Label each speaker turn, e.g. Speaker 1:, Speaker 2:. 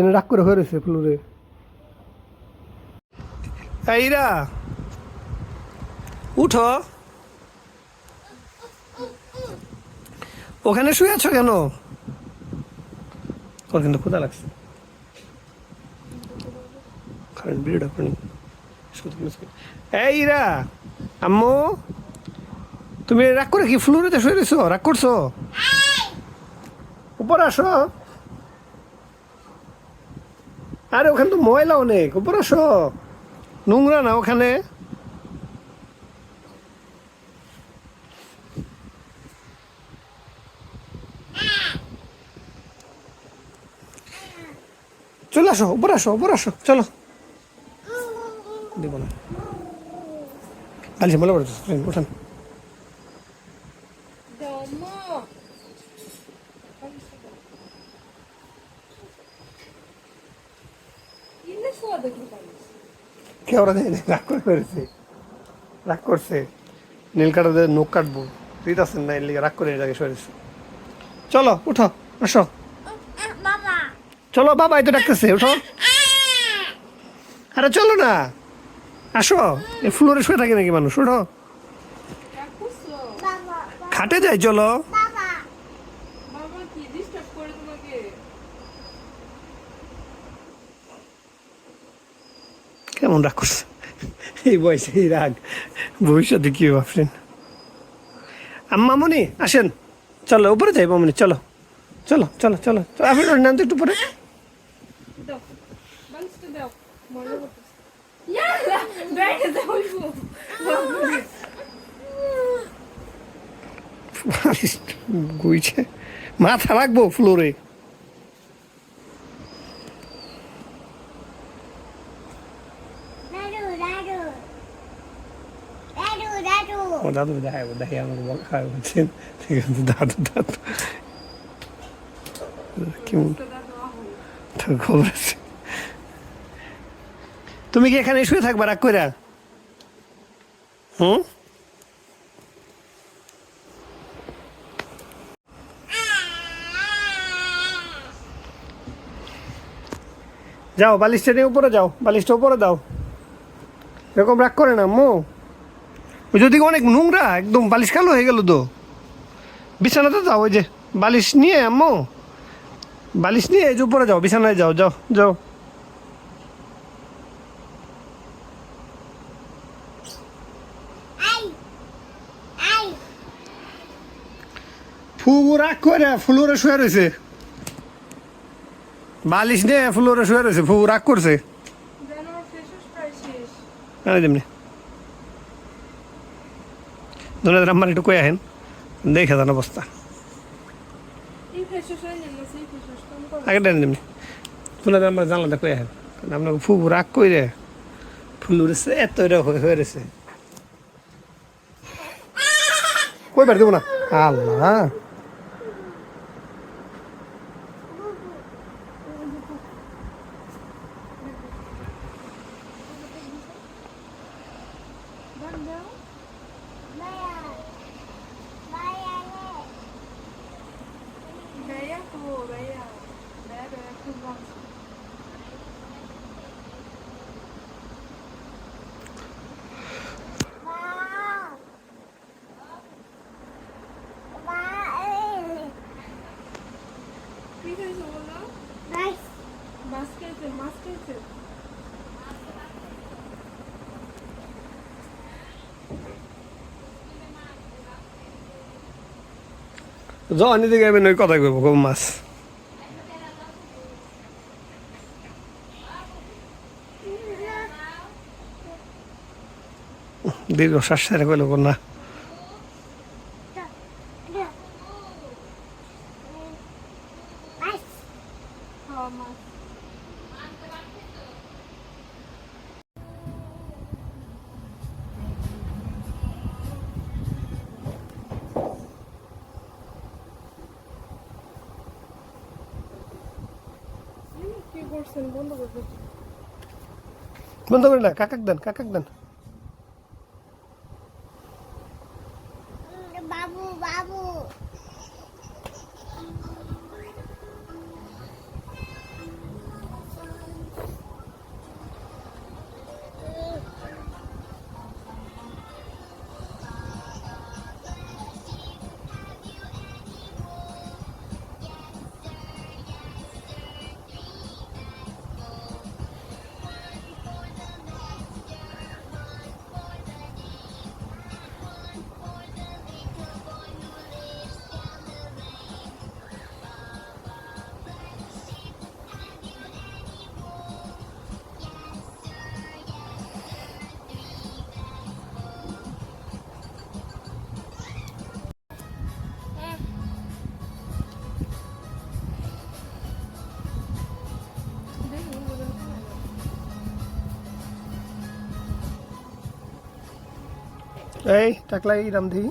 Speaker 1: এনে রাগ করে হয়ে রয়েছে ফ্লোরে। এইরা উঠো। ওখানে শুয়ে আছো কেন? ওর কিন্তু ক্ষুদা লাগছে। কারেন্ট এইরা আম্মু তুমি রাগ করে কি ফ্লোরেতে শুয়ে রয়েছো? রাগ করছ? উপর আসো। আরে ওখানে তো ময়লা অনেক, উপর আসো। নোংরা না ওখানে? চলে আসো, উপর আসো উপর আসো, চলো। দিব না। আলিশা বলে পড়েছো উঠান কে ওরা দেয় রাগ করে করেছে রাগ করছে। নীল কাটাতে নখ কাটবো। তুই তো আছেন না এর লিগে রাগ করে এটাকে সরেছে চলো উঠো আসো। চলো বাবা এই তো ডাকতেছে উঠো। আরে চলো না। আসো। এই ফ্লোরে শুয়ে থাকে নাকি মানুষ উঠো। খাটে যাই চলো
Speaker 2: বাবা
Speaker 3: বাবা কি ডিস্টার্ব করে তোমাকে
Speaker 1: কেমন রাগ করছে এই বয়সে এই রাগ। ভবিষ্যতে কি ভাবছেন? আম্মা মনি আসেন। চলো, উপরে যাই মামনি, চলো। চলো চলো চলো। আপনি তো একটু পরে। মাথা রাখব ফ্লোরে
Speaker 2: দাদু দাদু দাদু দাদু
Speaker 1: দাদু দেখায় দেখে আমার বল খায় বলছেন ঠিক আছে দাদু দাদু কেমন তোর খবর আছে তুমি কি এখানে শুয়ে থাকবা রাগ কইরা হুম যাও বালিশটা নিয়ে উপরে যাও বালিশটা উপরে দাও এরকম রাগ করে না মো যদি অনেক নোংরা একদম বালিশ কালো হয়ে গেল তো। বিছানাতে যাও ওই যে বালিশ নিয়ে আম্মু। বালিশ নিয়ে এই যে উপরে যাও বিছানায় যাও যাও যাও।
Speaker 2: আই আই।
Speaker 1: ফুবু রাগ করে ফুলোরে শুয়ে রয়েছে বালিশ নিয়ে ফুলোরে শুয়ে রয়েছে ফুবু রাগ করছে আরে যেমনি। ধন্যবাদ আমার একটু কয়ে আহেন দেখে যান অবস্থা। আগে ধন্যবাদ আমার জানলাটা কয়ে আহেন আপনাকে ফুবু রাগ করে ফুলুরে এত এটা হয়ে রয়েছে। কই বের দেবো না? আল্লাহ।
Speaker 2: মায়া
Speaker 1: যখন দিকে যাবেন ওই কথা কইব কম মাছ। দীর্ঘ শ্বাস ছেড়ে কইল না
Speaker 2: নাইস
Speaker 3: খাওয়া বন্ধ
Speaker 1: করে না কাকাক দেন কাকাক দেন। এই টাকলাই রাম দেখি